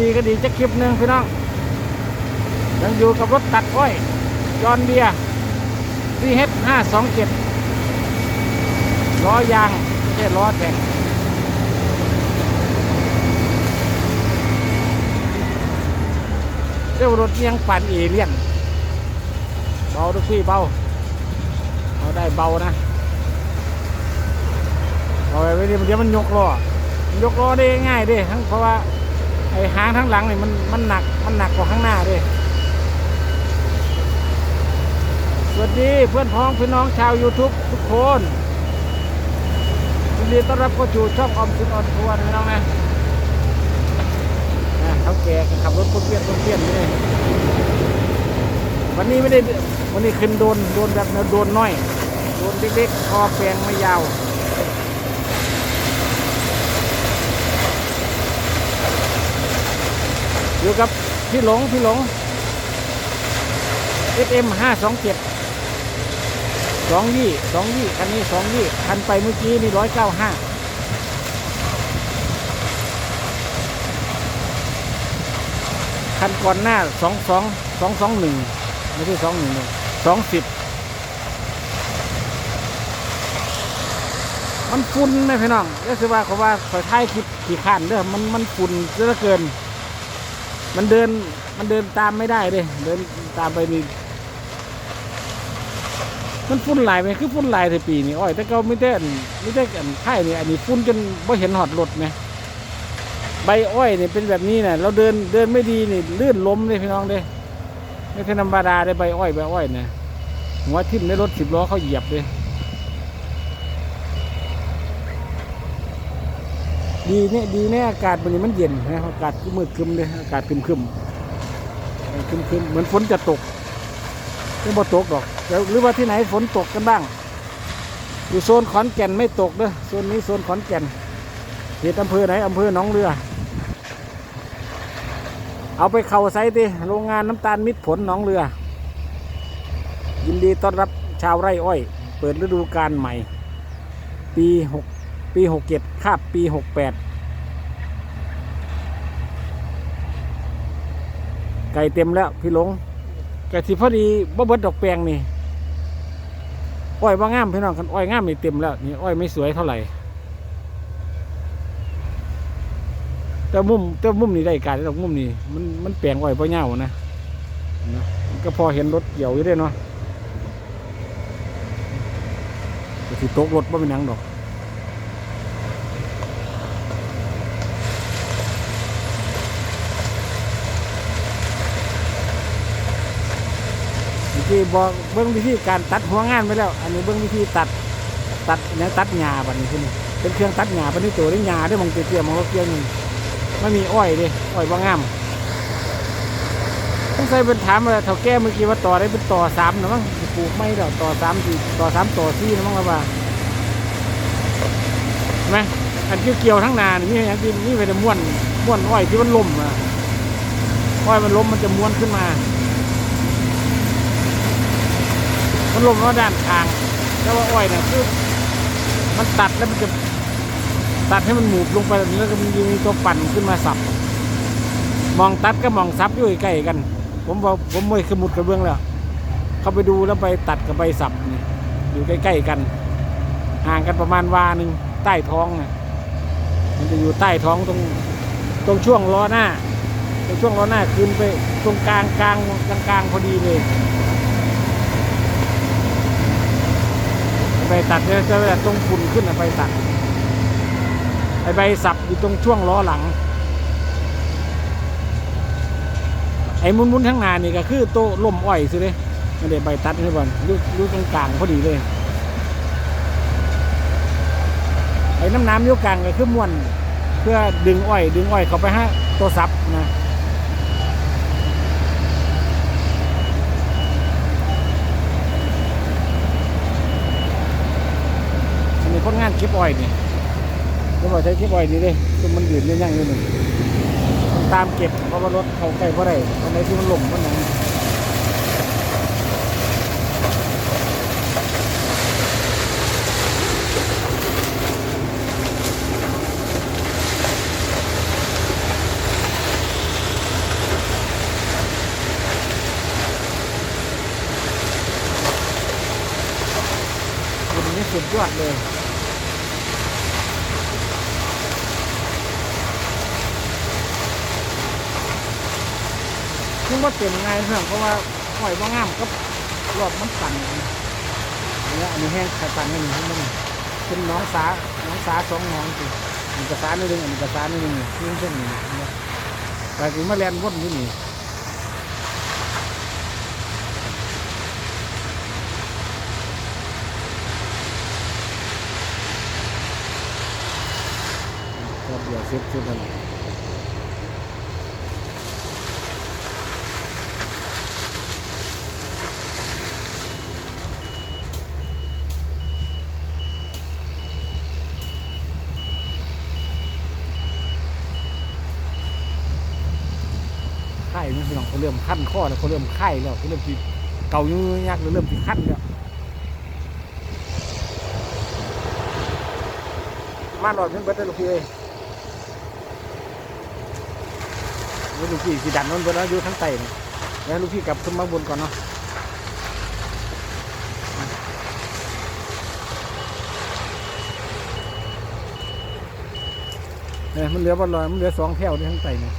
ดีก็ดีจะคลิปหนึ่งพี่น้องยังอยู่กับรถตัดอ้อยจอนเบียซีเฮดห้าสองเจ็ดล้อยางไม่ใช่ล้อแต่งเจ้ารถยังปั่นเอเลี่ยน เบาทุกพี่เบาเอาได้เบานะเอาไว้ไม่ดีเดี๋ยวมันยกล้อยกล้อได้ง่ายด้ทั้งเพราะว่า ไอ้หางทั้งหลังนี่มันมันหนักมันหนักกว่าข้างหน้าเด้สวัสดีเพื่อนพ้องพี่น้องชาว YouTube ทุกคนยินดีต้อนรับเข้าสู่ช่องออมสินออนทัวร์นะพี่น้องนะเขาแก่ขับรถคนเพี้ยนคนเพี้ยนนี่วันนี้ไม่ได้วันนี้ขึ้นโดนโดนแบบแนวโดนน้อย โดนเล็กๆคอแปลงไม่ยาว อยู่กับพี่หลงพี่หลง SM ห้าสองเจ็ดสองยี่สองยี่คันนี้สองยี่คันไปเมื่อกี้นี่ร้อยเก้าห้าคันก่อนหน้าสองสองสองสองหนึ่งไม่ใช่สองหนึ่งสองสิบมันฝุ่นไหมพี่น้องก็คือว่าเขาว่าคอยท้ายคลิปขี่ข้านเด้อมันมันฝุ่นเหลือเกิน มันเดินมันเดินตามไม่ได้เลยเดินตามไปนี่มันฝุ่นหลายไหมคือฝุ่นหลายในปีนี้อ้อยแต่ก็ไม่ได้ไม่ได้กันค่ายนี่ยอันนี้ฝุ่นจนไม่เห็นหอดรถไหมใบอ้อยเนี่ยเป็นแบบนี้นะเราเดินเดินไม่ดีนี่ลื่นล้มเลยพี่น้องเด้ไม่ใช่ธรรมดาได้ใบอ้อยใบอ้อยเนะหัวทิ่มในรถสิบล้อเขาเหยียบเลย ดีเนี่ยดีเนี่ยอากาศวันนี้มันเย็นนะอากาศมืดครึมเลยอากาศครึมครึมครึมครึมเหมือนฝนจะตกไม่บ่ตกหรอกแล้วหรือว่าที่ไหนฝนตกกันบ้าง อยู่โซนขอนแก่นไม่ตกเด้อโซนนี้โซนขอนแก่นเขตอำเภอไหนอำเภอหนองเรือ เอาไปเข้าไซต์ดิโรงงานน้ำตาลมิตรผลหนองเรือ ยินดีต้อนรับชาวไร่อ้อย เปิดฤดูกาลใหม่ ปีหก ปีหกเจ็ดคาบปีหกแปดไก่เต็มแล้วพี่หลงไก่ที่พอดีบ่เบิดดอกแปลงนี่อ้อยว่างามพี่น้องกันอ้อยงามนี่เต็มแล้วนี่อ้อยไม่สวยเท่าไหร่แต่มุมแต่มุมนี่ได้การแต่มุมนี่มันมันแปลงอ้อยพ่อเง่านะนะก็พอเห็นรถเกี่ยวอยู่ได้เนาะแต่ที่ตกรถว่าเป็นหยังดอก กี้บอกเบื้องวิธีการตัดหัวงานไปแล้ว อันนี้เบื้องวิธีตัดตัดเนี่ยตัดหญ้าบัดนี้ขึ้นเป็นเครื่องตัดหญ้าเป็นที่ตัวได้หญ้าได้มองเตี้ยๆมองเขาเกี่ยวนี่ไม่มีอ้อยเดิอ้อยว่างามต้องใส่เป็นถามว่าเท่าแก่เมื่อกี้ว่าต่อได้เป็นต่อสามนะมั้งปลูกไม่ดอกต่อสามสี่ต่อสามต่อสี่นะมั้งละว่าเห็นไหมอันเกี่ยวๆทั้งนานี่อย่างที่นี่เป็นม้วนม้วนอ้อยที่มันล่มอะอ้อยมันล้มมันจะม้วนขึ้นมา มันลมว่าด้านข้างแล้วว่าอ้อยเนี่ยคือมันตัดแล้วมันจะตัดให้มันหมูบลงไปแบบนี้แล้วก็มันมีตัวปั่นขึ้นมาสับ มองตัดก็มองซับอยู่ใกล้ๆกัน ผมบอกผมไม่ขมุดกระเบื้องแล้ว เขาไปดูแล้วไปตัดกับใบสับนี่อยู่ใกล้ๆกัน ห่างกันประมาณวาหนึ่งใต้ท้องนะมันจะอยู่ใต้ท้องตรงตรงช่วงล้อหน้าตรงช่วงล้อหน้าขึ้นไปตรงกลางกลางกลางพอดีเลย ไปตัดเนี่ยจะแบบตรงฝุ่นขึ้นอะไปตัดไอใบสับอยู่ตรงช่วงล้อหลัง ไอ้มุนๆทั้างหน้านี่ก็คือโต๊ะล่มอ้อยสิเลยไม่ได้ใบตัดนี่บอลอยู่อยู่ตรงกลางพอดีเลย ไอ้น้ำน้ำยกกลางก็คือม้วน เพื่อดึงอ้อย ดึงอ้อยเข้าไปฮะตัวซับนะ อ้อยนี่รถว่าใช้ขี้ปอ้อยนี่เลยจนมันยืนได้ยังอยู่หนึ่งต้อตามเก็บเพราะว่ารถเขาใกล้เพราะไรตอนไหนที่มันหล่มมันนั้นสุดยอดเลย ว่าเต็มง่ายเพื่อนเพราะว่าหอยว่างามก็รอบมันสั่นเนี่ยอันนี้แห้งขัดตันนี่มันมันเป็นน้องสาน้องสาสองน้องสิอันกระสาหนึ่งอันนี้กระสาหนึ่งนี่นี่เช่นนี้นะแต่ถึงมาแลนวนอยู่นี่เดี๋ยวเซ็ตเซ็ตกัน นี่พี่น้องเขาเริ่มขั้นข้อแล้วเขาเริ่มไข้แล้วเขาเริ่มที่เก่ายุ่งยากเริ่มที่ขั้นแล้วมาหลอดเพิ่งเบิดได้ลูกพี่เอ้ยลูกพี่สีดันนั่นเบิดแล้วอยู่ทั้งไต่แล้วลูกพี่กลับขึ้นมาบนก่อนเนาะเอ้ยมันเหลือบอลลอยมันเหลือสองแถวนี่ทั้งไตนี่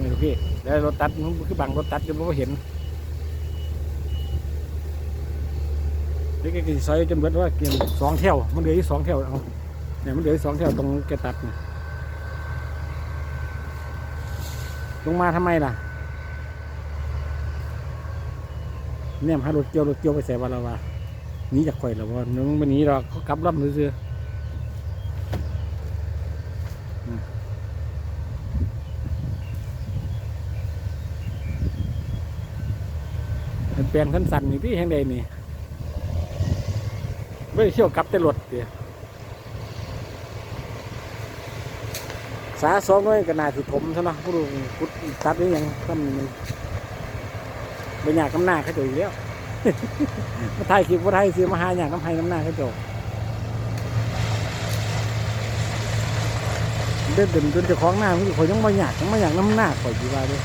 นี่ลูกพี่แล้ว รถตัดมันคือบังรถตัดจนไม่เห็นเด็กกี่ซอยจนเบิดว่าเกี่ยสองแถวมันเหลืออีกสองแถวเอาเนี่ยมันเหลืออีกสองแถวตรงแกตัดเนี่ยลงมาทำไมล่ะ เนี่ยให้รถเกี่ยวรถเกี่ยวไปใส่วันละวะหนีจากข่อยแล้วว่านึงมันหนีเราเขากลับลำซื้อๆอืม มันเปลี่ยนขั้นสันนี่ที่แห่งใดนี่ไม่เชี่ยวกับแต่รถเดียสาสองน้อยก็น่าสิถมซะเนาะผู้ดูพุดตัดนี่ยังทำมันเป็นอยากน้ำหน้าเขาจาอีกแล้วมาถ่ายคลิปว่าถ่ายซื้อมาหาอยากน้ำให้น้ำหน้าเขาจาเดินเดินจนจะคล้องหน้ามันเขายังไม่อยากยังไม่อยากน้ำหน้าข่อยอยู่ว่าด้วย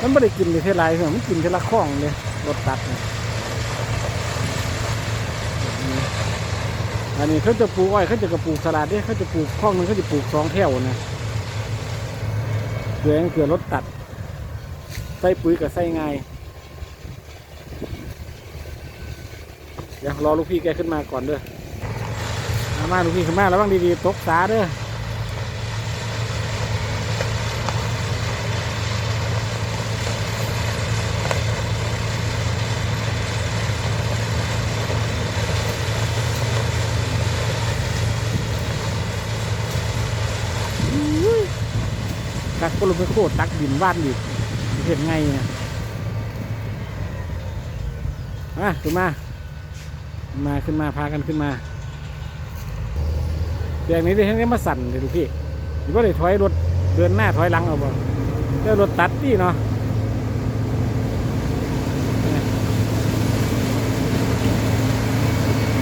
มันไม่ได้กินเลยเท่าไรเหรอมันกินเท่าละข้องเลยรถตัดเนี่ยอันนี้เขาจะปลูกอ้อยเขาจะกระปลูกสลัดเนี่ยเขาจะปลูกข้องนึงเขาจะปลูกสองแถวนะเกลือเกลือรถตัด ใส่ปุ๋ยกับใส่ง่ายเดี๋ยวรอลูกพี่แกขึ้นมาก่อนเด้อมามาลูกพี่ขึ้นมาแล้วบ้างดีๆตกสาเด้อ ตักก็ลงไปโคตรตักดินบ้านดิเห็นไงเนี่ยมาขึ้นมา มาขึ้นมาพากันขึ้นมาเตียงนี้ด้ทั้งนี้มาสั่นเลยดูกพี่หรือว่าได้ถอยรถเดินหน้าถอยหลังเอาบ่เดี๋ยวรถตัดที่เนาะ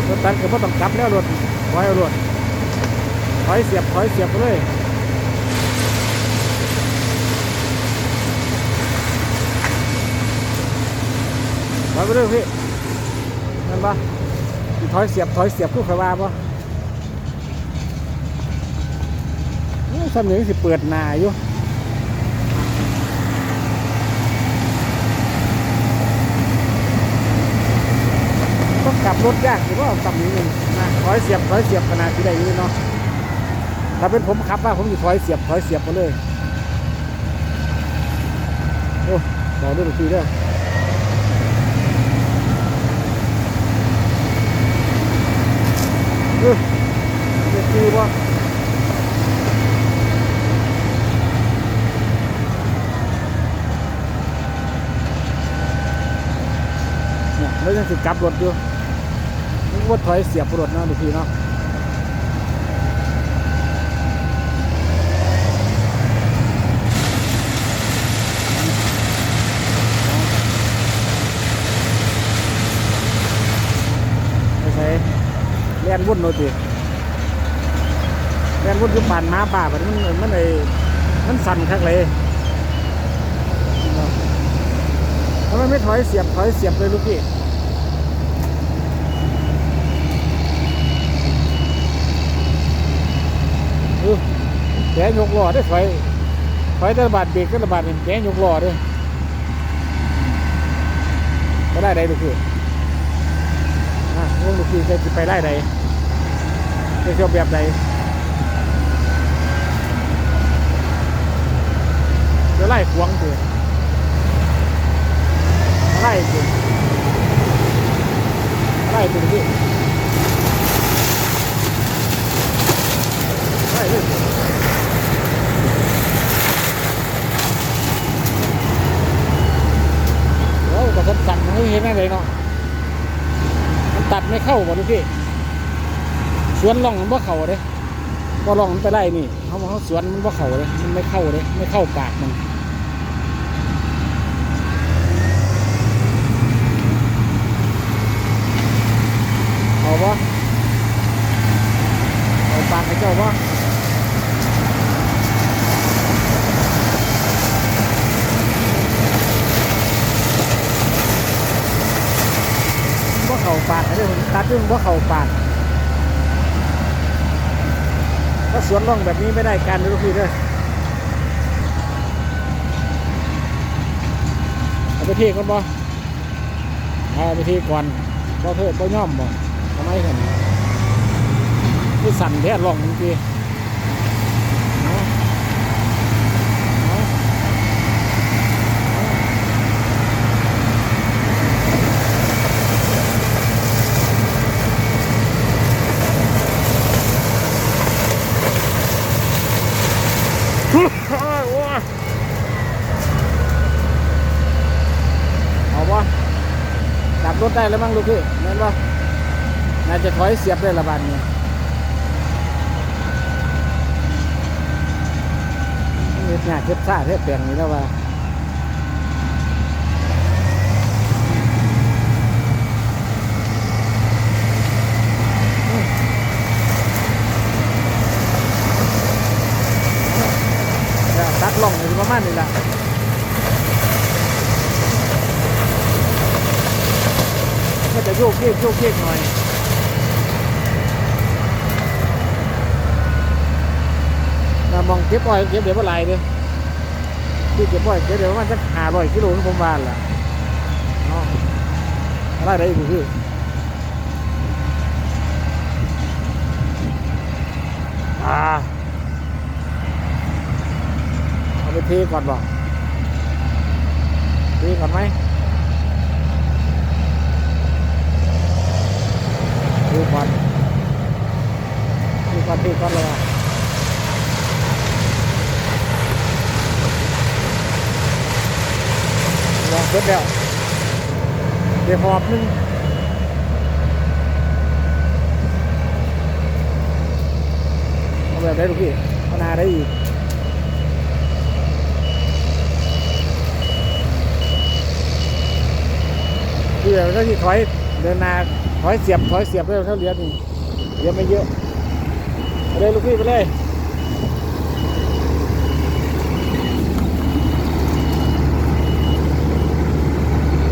รถตัดก็ไม่ต้องกลับแล้วรถถอยเอารถถอยเสียบถอยเสียบเลย ถอยไปเรื่อยพี่นั่นปะถอยเสียบถอยเสียบคู่ขวาปะสำเนียงสิเปิดหนาอยู่ต้องกลับรถยากหรือว่าสำนียงหนึ่งนะถอยเสียบถอยเสียบขนาดที่ใดอยู่เนาะถ้าเป็นผมขับว่าผมจะถอยเสียบถอยเสียบมาเลยโอ้ต่อด้วยลูกพี่ด้วยเออ เด็กดีวะเนี่ยแล้วยังสิกับรถอยู่ว่าถอยเสียบรถนะดูทีเนาะใช้ รียนวุ่นโนติเรียนวุ่นคือปั่นม้าป่าแบบมันมันไอ้มันสั่นคักเลยทำไมไม่ถอยเสียบถอยเสียบเลยลูกพี่ดูแกยกหล้อได้ถอยถอยแต่ละบาดเบรกแต่ละบาดนี่แกยกหล้อด้วยก็ได้ได้ลูกพี่อะวงลูกพี่จะไปได้ใด จะเที่ยวแบบใดจะไล่ขวงสิไล่สิไล่สิพี่ไล่เลยโอ้แต่คนสั่งไม่เห็นอะไรเนาะมันตัดไม่เข้าบ่ลูกพี่ สวนล่องมันบ่เข้าเด้บ่ล่องมันไปไล่นี่เขาบอกเขาสวนมันบ่เข้าเด้มันไม่เข้าเด้ไม่เข้าปากมันเอาบ่เอาปากให้เจ้าบ่บ่เข้าปากให้เด้อผมตัดด้วยมันบ่เข้าปาก ถ้าสวนร่องแบบนี้ไม่ได้การเลยลูกพี่เด้อเอาไปเทก่อนบ่เอาไปเทก่อนบ่เทิดบ่ย่อมบ่ทำไมกันคือสั่นแท้ร่องจริงๆเอาเอาโอ้ยโอ้ยเอาบ่ดับรถ ได้แล้วมั้งลูกพี่แม่นบ่น่าจะถอยเสียบได้ละบาดนี้เฮ็ดงานเฮ็ดซ่าเฮ็ดแปลงนี่แล้วว่าตัดล่องอยู่ประมาณนี้ล่ะก็จะ โยกเยกโยกเยกหน่อยเรามองเก็บอ้อยเก็บเดี๋ยวเมื่อไหรเด้อที่เก็บอ้อยเก็บเดี๋ยวมันจะหาร้อยกิโลนึงผมว่าล่ะเนาะอะไรได้อีกพี่อ่าเอาไปเทก่อนบอกเทก่อนไหมดูก่อนดูก่อนเทก่อนเลยอะ ลองเสร็จแล้วเดี๋ยวหอบนึงเอาแบบได้ลูกพี่เอานาได้อีกคือแบบถ้าที่ถอยเดินนาถอยเสียบถอยเสียบได้เท่าเรียนี่เรียญไม่เยอะไปเลยลูกพี่ไปเลย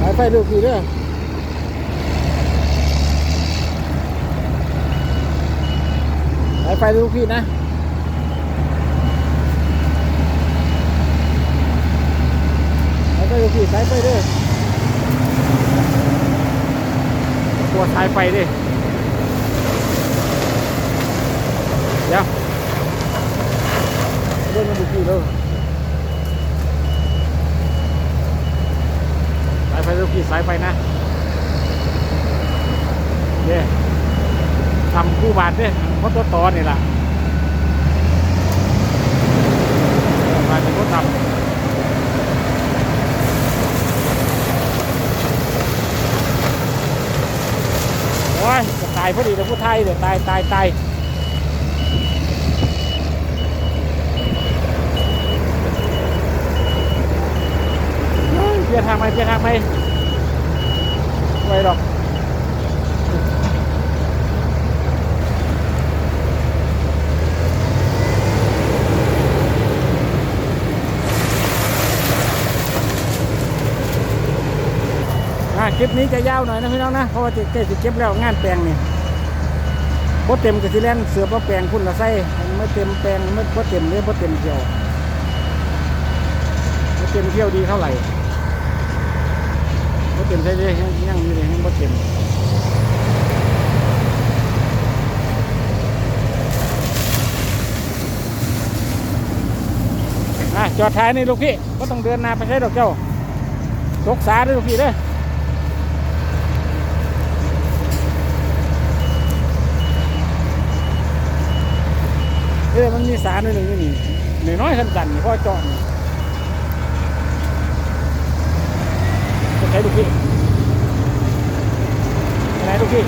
หาย ไฟลูกพี่เด้อหายไฟลูกพี่นะหายไฟลูกพี่สายไฟเด้อตัวสายไฟเด้อเดี๋ยวเดินมาลูกพี่เด้อ สา ขี่สายไฟนะเย่ยทำคู่บาทเด้เพราะตัวต่อนี่ล่ะบาเป็นตัวทำโอ้ยจะตายพอดีเลยผู้ไทยเดี๋ยวตายตายตายเฮ้ยเพียนทางไหมเปลี่ยนทางไหม ไปหรอกคลิปนี้จะยาวหน่อยนะพี่น้องนะเพราะว่าเกสิเก็บแล้วงานแปลงนี่พอเต็มกับที่แล่นเสือพอแปลงพุ่นละไส้ไม่เต็มแปลงไม่พอเต็มเลยพอเต็มเกี่ยวไม่เต็มเที่ยวดีเท่าไหร่ พอเต็มใช่เลยยังอยู่เลยยังพอเต็มอะจอดท้ายนี่ลูกพี่ก็ต้องเดินนาไปใช้ดอกเจ้าตกสาด้วยลูกพี่เด้อเออมันมีสารหนึ่งนี่นี่น้อยๆขันกันนี่พ่อจาะนี่จะ ใช้ลูกพี่ไปไหนลูกพี่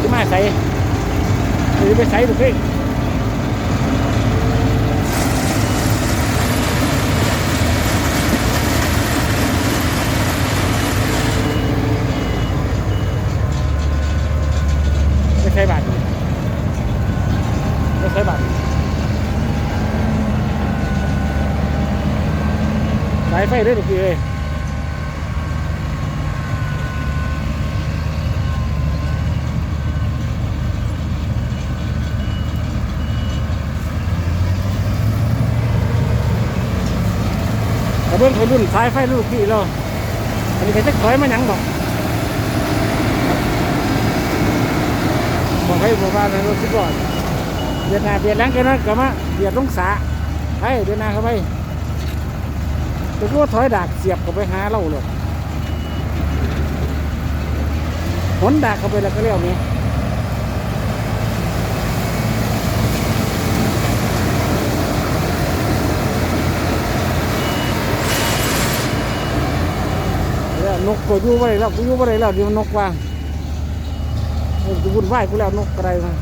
ที่มาใส่หรือไปใส่ลูกพี่ไม่ใช่บาทนี่ไม่ใช่บาทสายไฟได้ทุกทีเลย เบื้องคนรุ่นสายไฟลูกพี่เราอันนี้ก็จะถอยมาหยังบอกบอกให้บอกว่าในรถสิบล้อเบียดหน้าเบียดหลังกันนั้นก็มาเบียดลงสาไปเบียดหน้าเข้าไปแต่ก็ถอยดากเสียบเข้าไปหาเราเลยหนดากเข้าไปแล้วก็เลี้ยวนี้แล้วน กก็อยู่บ่ได้แล้วกูอยู่บ่ได้แล้วเดี๋ยวนกว่าเออกูวุ่นวายกูแล้วนกอะไรมา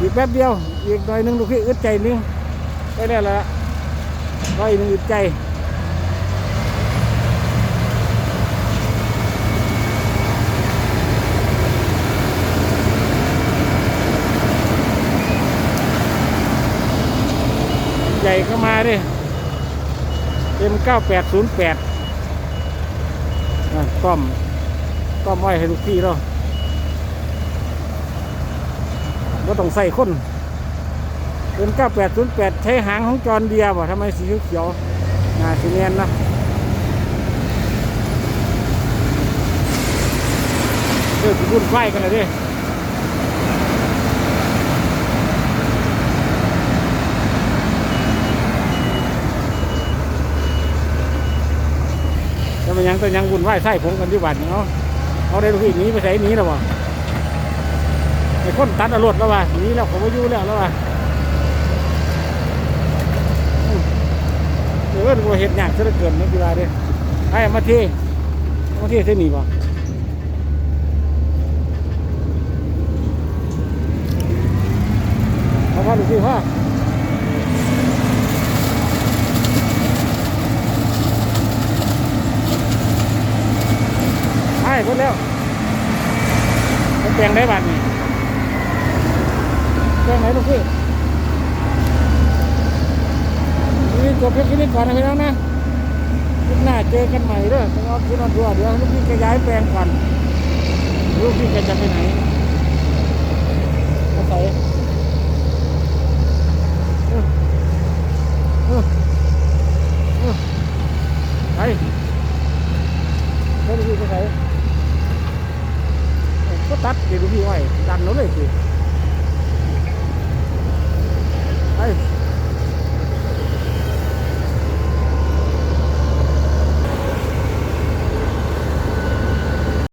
อีกแป๊บเดียว อีกหน่อยนึงดูพี่อึดใจนึงไปแล้วละร้อยนึงอึดใจใหญ่เข้ามาดิเอ็มเก้าแปดศูนย์แปด ก้อมก้อมไว้ให้ลูกพี่เราก็ต้องใส่คนเป็น9808ใช้หางของจอนเดียบ่ทำไมสีเขียวๆน่าสีเนียนนะเออสิบุ่นไฟกันเลยดิจะมัน ยังตัวยังบุ่นไหวไส้ผมกันที่บ้านเนาะเอาได้ลูกพี่หนีไปใส่หนีแล้ววะไอ้คนตัดอารถแล้ววะหนีแล้วเขาไม่ยู่แล้วแล้ววะเดี๋ยวเราเห็นยากซะเหลือเกินนักกีฬาเด้ไอ้มาที่มาที่เส้นนี้บ่เอาพ่อดูสิพ่อ ไอ้คนแล้วมันแปลงได้บัตรนี่แปลงไหนลูกพี่นี่จบเพียงแค่นี้ก่อนนะพี่น้องนะลิปหน้าเจอกันใหม่เด้อต้องเอาคิดเอาตัวเดี๋ยวลูกพี่จะย้ายแปลงก่อนลูกพี่แกจะไปไหนมาใส่เออเออเออไปแล้วลูกพี่ไปใส่เออก็ตัดเดี๋ยว có tắt cái đôi khi ngoài đang nó này thì. Đây.